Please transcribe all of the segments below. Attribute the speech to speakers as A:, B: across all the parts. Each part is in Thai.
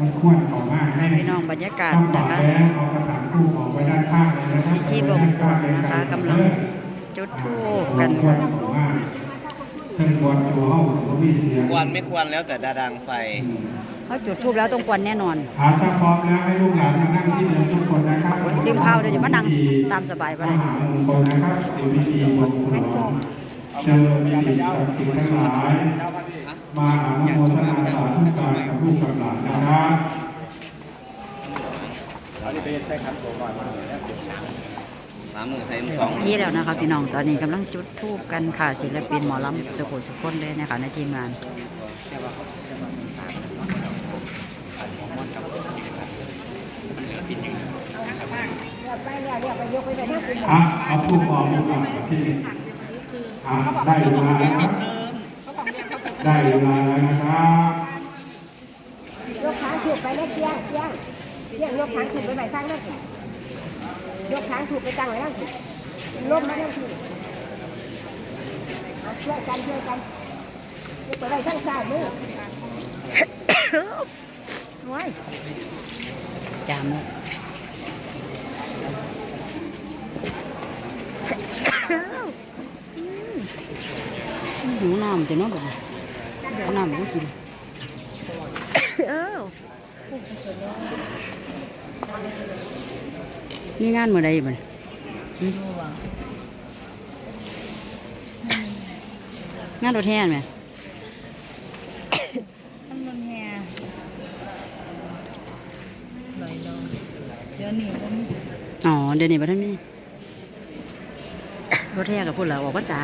A: มันควรของมากให้
B: พี่น้องบรรยากาศ
A: ต้องปรั
B: นะ
A: บ
B: คะ
A: แล้วเอากระถางทูบออกไว้ด้านข้างเลยนะครับ
B: พิธีบวงสรวงนะคะกำลังจุดธูปกัน
A: ควร
B: ค่ะ
A: ของมากท่านบอลตัวห้องก็มีเสียง
C: ควรไม่ควรแล้วแต่ดาดังไฟ
B: เขาจุดธูปแล้วต้องกวนแน่นอน
A: หาถ้าพร้อมแล้วให้ลูกหลานมานั่งที่เดิมทุกคนนะครับ
B: ริมข้าวเดี๋ยวจะมานั่งตามสบาย
A: ม
B: ไปเลย
A: หามงคลนะครับเป็นพิธีบวงสรวงเชิญสิ่งศักดิ์สิทธิ์ทั้งหลาย มาอนุโมทนาสาธุการกับลูกกับหลานนะครับ
C: สามหมื่นใส่สอง
B: ที่แล้วนะคะพี่น้องตอนนี้กำลังจุดธูปกันค่ะศิลปินหมอลำสุโขสุคนเลยนะคะในทีมงาน
A: อะเอาผู้กองดีกว่าที่อะได้เวลาแล้วครับ ได้เวลาแล้วนะครับ
D: ยกขาถูกไปแล้วเที่ยงเที่ยงเที่ยงยกขาถูกไปไหนข้างนั่นสิยกขาถูกไปตั้งไว้นั่นสิล้มมานั่นสิเอาช่วยกันช่วยกันยกไปไหนข้างซ้ายมือ
B: ว้ายจามเลยหิวน้ำจะเนาะแบ บนี้หิวน้ำก็กินเอ้ามีงานเมื่อใดบ้างงานรถแห่ไหม
E: มันมันแฮลอยลงเดี๋ยวนี้ผม
B: อ๋อ เดี๋ยวนี้มาท่านนี่รถแห่กับพูดแล้วออกพรรษา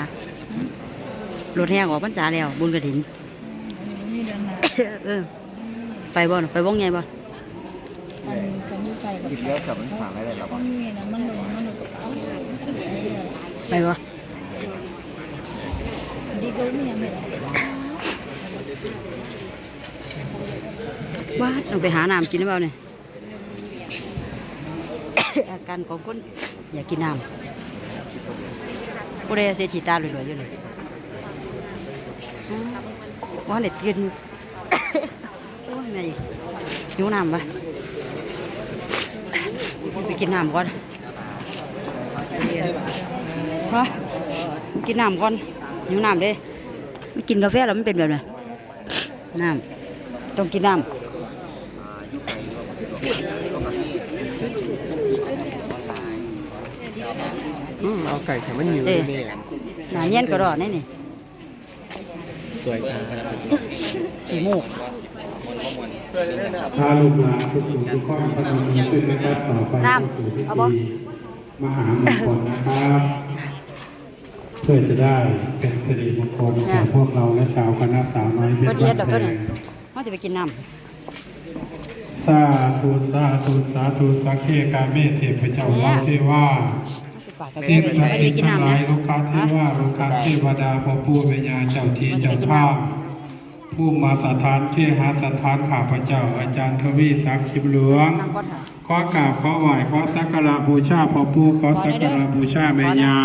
B: รถแห่ออกพรรษาแล้วบุญกระถิน
E: มี เดือนหน้า
B: เออ ไปบ่น่ะไปวงไงบ่
E: อันกันอยู่ไกลกับ
C: หยิบเยอะกับมันผ่านไม่ได้หรอก
E: มันมีนะมันลงมันลงกระเป๋า
B: ไปบ่
E: ดีก็มีอย่างไร
B: ว่าต้องไปหาน้ำกินหรือเปล่าเนี่ยอาการของคนอยากกินน้ำผู้ใดเสียฉีตาลอยๆอยู่เลยอ๋อว่าเด็ดกิน โอ้ยแม่อีกหิวน้ำปะไปกินน้ำก่อนฮะกินน้ำก่อนหิวน้ำเด้ไม่กินกาแฟแล้วมันเป็นแบบไหนน้ำต้องกินน้ำ
F: อืมเอาไก่แข็งมันหิว
B: เอ้ย
F: นี่
B: หนาเย็นก็รอดนี่นี่
F: สวยจังครับ
B: ขี้มูก
A: ถ้าลูกหลานทุกคนทุกคนพนมมือขึ้นนะครับต่อไปก็คือพิธีมหามงคลนะครับ เพื่อจะได้เป็นสิริมงคลแก่พวกเราและชาวคณะสาวน้อยเพช
B: ก็
A: ร
B: เทียดด
A: บ้า
B: อก
A: น
B: ตัว
A: แพ
B: นี้
A: ง
B: เขาจะไปกินน้
A: สาธุสาธุสาธุสักเคกาเมเทพเจ้าเราเทว่าำ
B: ปากกาแฟ
A: สิ่ง
B: ไป
A: ศักดิ์
B: ไป
A: สิทธิ์
B: กิน
A: ทั้ง
B: น้ำ
A: หลา
B: นะ
A: ยลูกค้าเทวาลูกค้าเทวดาพ่อปู่แม่ย่าเจ้าที่เจ้าท่า ผู้มาสถานที่หาสถานข้าพเจ้า อาจารย์ทวีศักดิ์ชิมหลวง
B: นั่งก่อนค่ะ
A: ขอกราบขอไหว้ขอสักการะบูชาพ่อปู่ขอสักการะบูชาแม่ย่า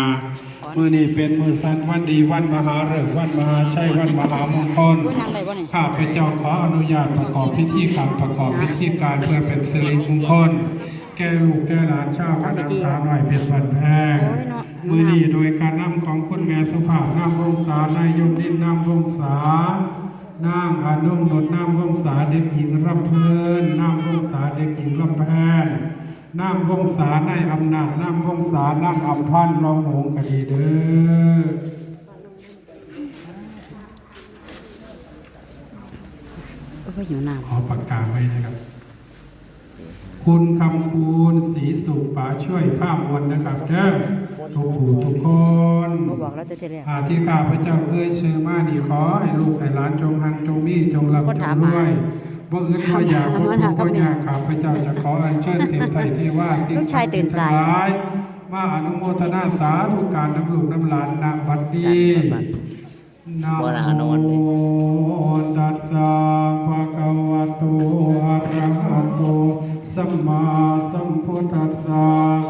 A: มื้อนี้เป็นมื้อสันวันดีวันมหาฤกษ์วันมหาชัยวันมหามงคล
B: อุ้ยนั่งได้บ่นี่
A: ข้าพเจ้าขออนุญาตประกอบพิธีกรรมประกอบพิธีการเพื่อเป็นสิริมงคลแก่ลูกแก่หลานชาวคณะสาวน้อยเพชรบันแพง
B: โอ้ยเนาะ
A: มือนี้โดยการนำของคุณแม่สุภาพนามวงศานายยมนินนามวงศา นางอานุ่มนดนามวงศาเด็กหญิงรับเพลินนามวงศาเด็กหญิงรับแพนนามวงศานายอำนาจนามวงศานางอัมพันธ์รองหงส์กดีเด้อ
B: เอ้ยหิวน้
A: ขอปากกาไว้นะครับ คุณคำคูณสีสุขป๋าช่วยภาพวนนะครับเด้อ ทุกผู้ทุกคนำ
B: บ่บอกแล้วแต่ทีแรก
A: อาที่ข้าพเจ้าเอ้ยชื่อมาดีขอให้ลูกให้หลานจงหังจงมีจงรับ
B: ก็
A: จ
B: ถางม
A: ร
B: มา
A: วยบ่อื่นบ่อยากบ่
B: ถาม
A: ทุกข์
B: มา
A: บ่ยากข้าพเจ้าจะขออัญเชิญเทพไทยเทวาสิ่ง
B: ลูกชายตื่นสาย
A: ทั้งหลมาอนุโมทนาสาธุการน้ำลูกน้ำหลานนางบัดนี้นะโมตัสสะภะคะวะโตอะระหะโตสัมมาสัมพุทธัสสะนะ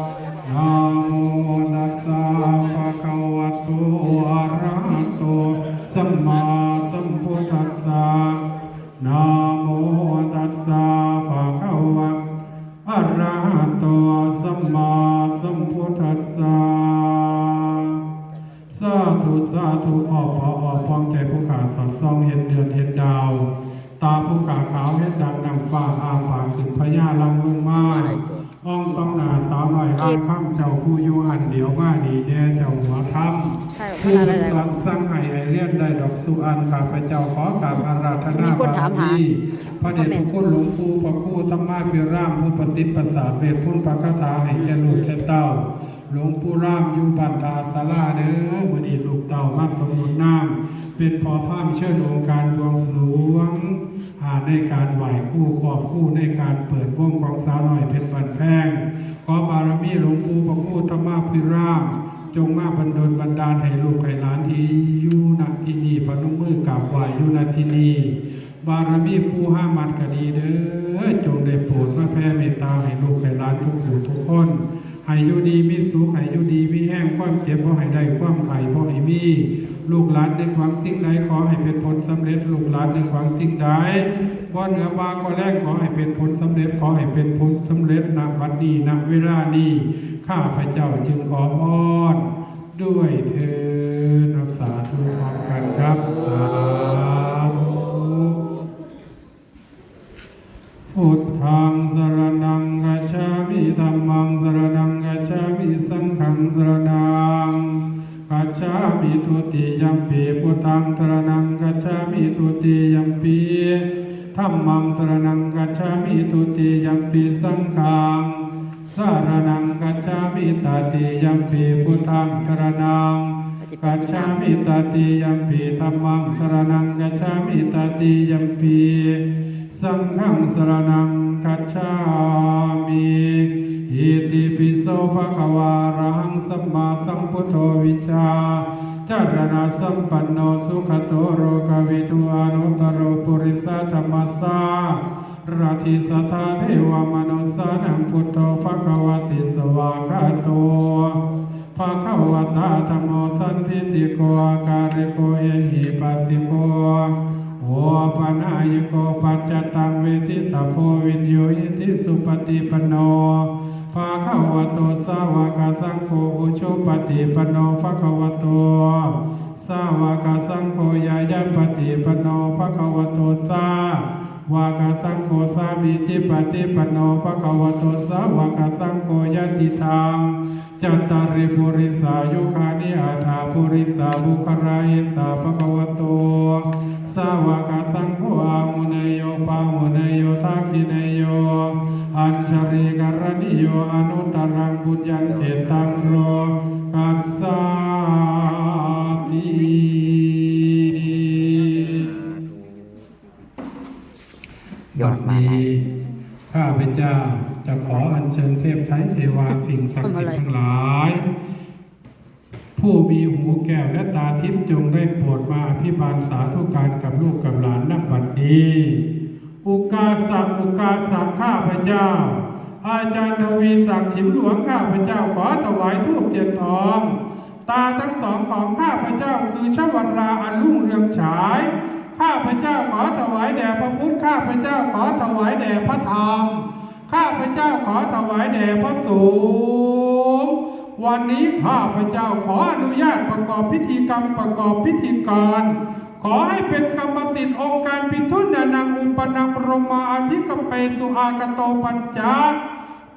A: ตาผู้ขาขาวเห็นดังนำฟ้าอาปากถึงพญาลังลงมาอ้องต้องหนาสาวหน่อยอ้างข้ามเจ้าผู้อยู่หันเดียวว่าดีแน่เจ้าหัวค่
B: ใช่ำข
A: ผู้
B: นาด
A: เป็น
B: อะไร
A: สังสร้างไห้ไอเลียนได้ดอกสุอันข้าพเจ้าขอกราบอาราธนา
B: มีคน
A: บาร
B: ถามหา
A: มีพระเดชพระคุณหลวงปู่พระครู่ธรรมาภิรามผู้ประสิทธิ์ประสาทเวทพุ่นปะคาถาให้แก่ลูกแก่เต้าหลวงปู่รามอยู่บันดาสาราเด้อวันนี้ลูกเต่ามาสมุนน้ำเป็นพอพามเชิญองค์การบวงสรวงหา ในการไหวคู่ขอบคู่ในการเปิดวงของสาวหน่อยเพชรบันแพงขอบารมีหลวงปู่พระคูธรรมาภิรามจงมาบันดลบันดาลให้ลูกให้หลานที่อยู่ณที่นี่พนมมือกราบไหวอยู่ณที่นี่บารมีผู้ห้ามัดกดีเด้อจงได้โปรดมาแผ่เมตตาให้ลูกให้หลานทุกผู้ทุกคนให้อยู่ดีมีสุขให้อยู่ดีมีแห้งความเจ็บบ่ให้ได้ความไข่บ่ให้มี ลูกหลานในความติ่งใดขอให้เป็นผลสำเร็จ ลูกหลานในความติ่งใดบ่เหนือบาก็แรกขอให้เป็นผลสำเร็จ ขอให้เป็นผลสำเร็จณบัดนี้ณเวลานี้ข้าพระเจ้าจึงขอพรด้วยเถิดรักษาทุกพร้อมกันครับสาธุ มิทุติยัมปีธัมมังสรณังกัจฉามิทุติยัมปีสังฆังสารณังกัจฉามิตติยัมปีพุทธังสรณังกัจฉามิตติยัมปีธัมมังสรณังกัจฉามิตติยัมปีสังฆังสรณังกัจฉามิอิติปิโสภะคะวาระหังสัมมาสัมพุทโธวิชา จารณะสัมปันโนสุขโตโรกวิทูอนุตโรปุริสธรรมสสาราธิสัทธาเทวมนุสานังพุทโธภะคะวะติสวากขาโตภะคะวะตาธัมโมสันทิติโกอาการิโกเอหิปัสสิโกโอปนายโกปัจจตังเวทิตาโพวินโยอิติสุปฏิปนโน ภาคะวะโตสาวกสังโฆอุชุปฏิปโนภะควะโตสาวกสังโฆยายาปฏิปโนภะควะโตสาวกสังโฆสามีทิปฏิปโนภะควะโตสาวกสังโฆยติทางจัตตาริปุริสายุคานิอาถาปุริสาบุครายิตาภควโตสาวกสังโฆอามุเนโยปามุเนโยทักขิเนย อัญชริการณิโยอนุตตรังบุญยังเจตังโรกัสสาติบัดนี้ข้าพเจ้าจะขออัญเชิญเทพไทยเทวาสิ่งศักดิ์สิทธิ์ทั้งหลาย ผู้มีหูแก้วและตาทิพย์จงได้โปรดมาอภิบาลสาธุการกับลูกกับหลานนับบัดนี้ อุกาสักอุกาสักข้าพเจ้า อาจารย์ทวีศักดิ์ฉิมหลวงข้าพเจ้าขอถวายทูปเทียนทอง ตาทั้งสองของข้าพเจ้าคือชวันราอันรุ่งเรืองฉาย ข้าพเจ้าขอถวายแด่พระพุทธข้าพเจ้าขอถวายแด่พระธรรมข้าพเจ้าขอถวายแด่พระสงฆ์วันนี้ข้าพเจ้าขออนุญาตประกอบพิธีกรรมประกอบพิธีการ ขอให้เป็นกรรมสิทธิ์องค์การปิทุนนานังอุปนังบรมาอธิกเปสุอากโตปัญจา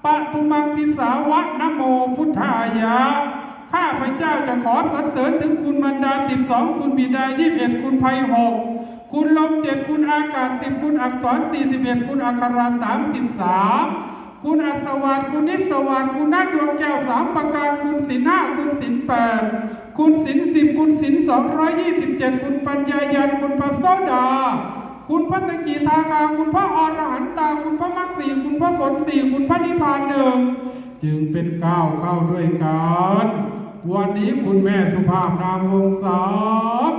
A: ปะตุมังทิสาวะนโมพุทธายะ ข้าพระเจ้าจะขอสรรเสริญถึงคุณบรรดาสิบสองคุณบิดายี่สิบเอ็ดคุณภัยหกคุณลมเจ็ดคุณอากาศสิบคุณอักษรสี่สิบเอ็ดคุณอักขระสามสิบสาม คุณอัศวรรณคุณนิสวรรณคุณนัดดวงแก้วสามประการ คุณสินห้าคุณสินแปดคุณสินสิบคุณสินสองร้อยยี่สิบเจ็ดคุณปัญญายันคุณพระโสดา คุณพระสกิทาคาคุณพระอรหันตา คุณพระมรรคสี่คุณพระผลสี่คุณพระนิพพานหนึ่งจึงเป็นก้าวเข้าด้วยกัน วันนี้คุณแม่สุภาพนามวงศา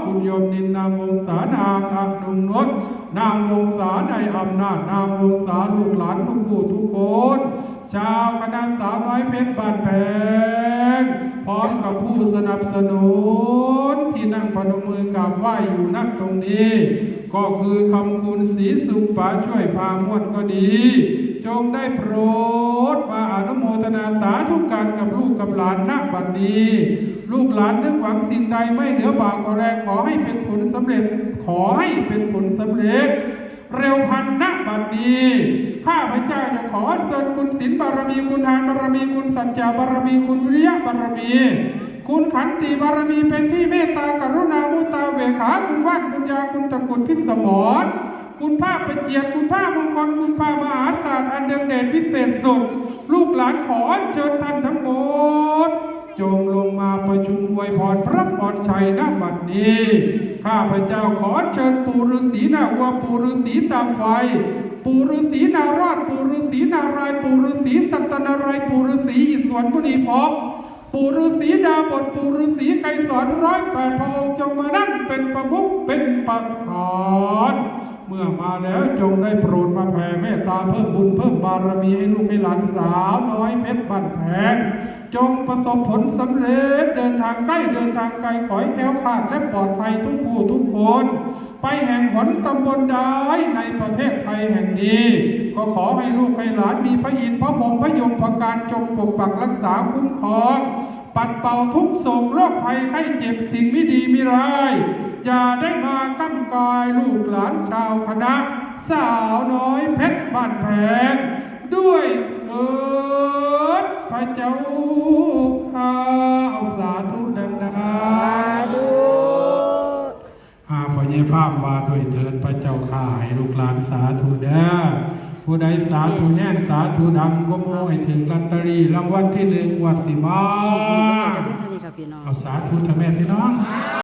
A: คุณโยมนินนามวงศานางอนุนนท์นามวงศาในอำนาจนามวงศาลูกหลานทุกผู้ทุกคน ชาวคณะสาวน้อยเพชรบ้านแพงพร้อมกับผู้สนับสนุนที่นั่งพนมมือกราบไหว้อยู่นักตรงนี้ ก็คือคำคุณสีสุปาช่วยพามวดก็ดี จงได้โปรด ทนาสาธุการกับลูกกับหลานณบัดนี้ ลูกหลานนึกหวังสิ่งใดไม่เหนือบากก็แรงขอให้เป็นผลสำเร็จ ขอให้เป็นผลสำเร็จ เร็วพันณบัดนี้ข้าพเจ้าจะขอเตินคุณศีลบารมีคุณทานบารมีคุณสัจจะบารมีคุณวิริยะบารมีคุณขันติบารมีเป็นที่เมตตากรุณามุตาเวขาคุณว่านคุณยาคุณตะกุดทิศมร คุณภาพเป็นเจียรติคุณภาพมงคลคุณภาพมหาศาลอันเดืองเด่นพิเศษสุดลูกหลานขอเชิญท่านทั้งหมดจงลงมาประชุมอวยพรพระพรชัยณบัดนี้ ข้าพเจ้าขอเชิญปู่ฤาษีนาวัวปู่ฤาษีตาไฟ ปู่ฤาษีนารอดปู่ฤาษีนารายปู่ฤาษีสัตนารายปู่ฤาษีอิศวรมุนีพบปู่ฤาษีดาบทปู่ฤาษีไกรสอนร้อยแปดพระองค์จงมานั่งเป็นประมุขเป็นประธาน เมื่อมาแล้วจงได้โปรดมาแผ่เมตตาเพิ่มบุญเพิ่มบารมีให้ลูกให้หลานสาวน้อยเพชรบันแพงจงประสบผลสำเร็จเดินทางใกล้เดินทางไกลขอให้แคล้วคลาดและปลอดภัยทุกผู้ทุกคน ไปแห่งหนตำบลใดในประเทศไทยแห่งนี้ ก็ขอให้ลูกให้หลานมีพระอินทร์พระพรหมพระยมพระการจงปกปักรักษาคุ้มครองปัดเป่าทุกโศกโรคภัยไข้เจ็บสิ่งไม่ดีไม่ร้าย อย่าได้มากั้มกายลูกหลานชาวคณะ สาวน้อยเพชรบ้านแพงด้วยเอิดพระเจ้าข้าเอาสาธุดังๆอาพระเยภาพว่าด้วยเถิดพระเจ้าข้าให้ลูกหลานสาธุเด้อผู้ใดสาธุแน่สาธุดังก็โมให้ถึงลอตเตอรี่รางวัลที่หนึ่งงวัดติมา
B: จะเป็นทะเลครับพี่น้อง
A: เอาสาธุทำแม่พี่น้อง